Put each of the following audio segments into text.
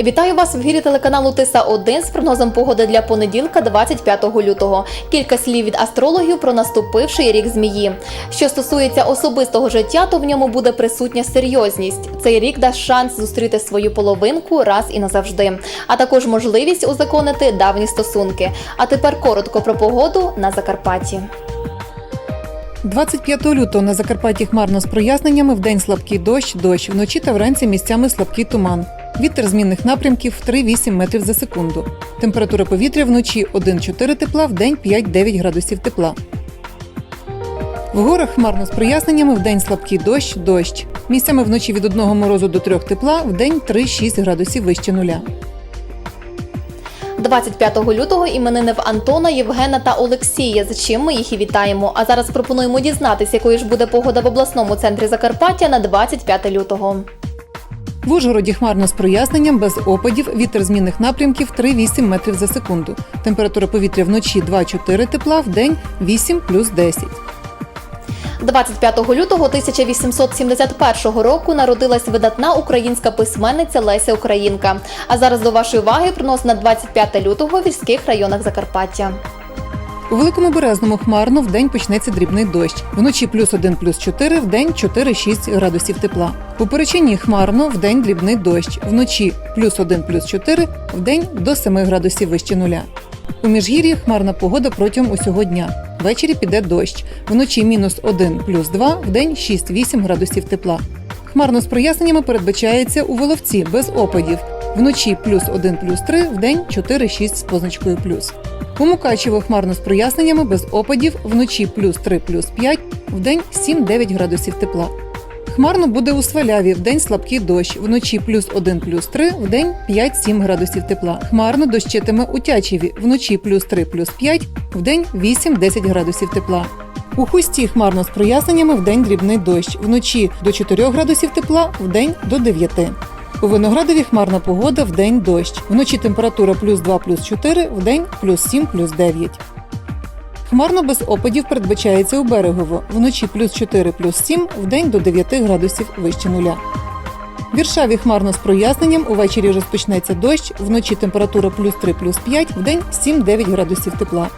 Вітаю вас в ефірі телеканалу Тиса 1 з прогнозом погоди для понеділка, 25 лютого. Кілька слів від астрологів про наступивший рік змії. Що стосується особистого життя, то в ньому буде присутня серйозність. Цей рік дасть шанс зустріти свою половинку раз і назавжди, а також можливість узаконити давні стосунки. А тепер коротко про погоду на Закарпатті. 25 лютого на Закарпатті хмарно з проясненнями, вдень слабкий дощ, дощ, вночі та вранці місцями слабкий туман. Вітер змінних напрямків 3-8 метрів за секунду. Температура повітря вночі 1-4 тепла, вдень 5-9 градусів тепла. В горах хмарно з проясненнями, вдень слабкий дощ, дощ. Місцями вночі від 1 морозу до 3 тепла, вдень 3-6 градусів вище нуля. 25 лютого іменини в Антона, Євгена та Олексія, з чим ми їх і вітаємо. А зараз пропонуємо дізнатися, якою ж буде погода в обласному центрі Закарпаття на 25 лютого. В Ужгороді хмарно з проясненням, без опадів, вітер змінних напрямків 3-8 метрів за секунду. Температура повітря вночі 2-4 тепла, вдень 8 плюс 10. 25 лютого 1871 року народилась видатна українська письменниця Леся Українка. А зараз до вашої уваги прогноз на 25 лютого в гірських районах Закарпаття. У Великому Березному хмарно, вдень почнеться дрібний дощ. Вночі плюс 1 плюс 4, вдень 4-6 градусів тепла. У Перечині хмарно, вдень дрібний дощ. Вночі плюс 1 плюс 4, вдень до 7 градусів вище нуля. У Міжгір'ї хмарна погода протягом усього дня. Ввечері піде дощ. Вночі мінус 1 плюс 2, вдень 6-8 градусів тепла. Хмарно з проясненнями передбачається у Воловці без опадів. Вночі плюс 1 плюс 3, вдень 4-6 з позначкою плюс. У Мукачево хмарно з проясненнями без опадів, вночі плюс 3 плюс 5, вдень 7-9 градусів тепла. Хмарно буде у Сваляві, вдень слабкий дощ, вночі плюс 1 плюс 3, вдень 5-7 градусів тепла. Хмарно дощитиме у Тячеві, вночі плюс 3 плюс 5, вдень 8-10 градусів тепла. У хусті хмарно з проясненнями вдень дрібний дощ, вночі до 4 градусів тепла, вдень до 9. У Виноградові хмарна погода, вдень дощ. Вночі температура плюс 2 плюс 4, вдень плюс 7 плюс 9. Хмарно без опадів передбачається у Берегово. Вночі плюс 4 плюс 7, вдень до 9 градусів вище нуля. В Віршаві хмарно з проясненням, увечері розпочнеться дощ, вночі температура плюс 3 плюс 5, вдень 7-9 градусів тепла.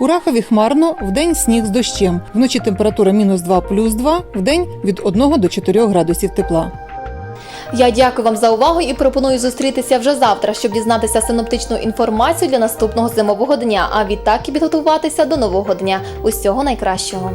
У Рахові хмарно, вдень сніг з дощем. Вночі температура мінус 2 плюс 2, вдень від 1 до 4 градусів тепла. Я дякую вам за увагу і пропоную зустрітися вже завтра, щоб дізнатися синоптичну інформацію для наступного зимового дня. А відтак і підготуватися до нового дня. Усього найкращого.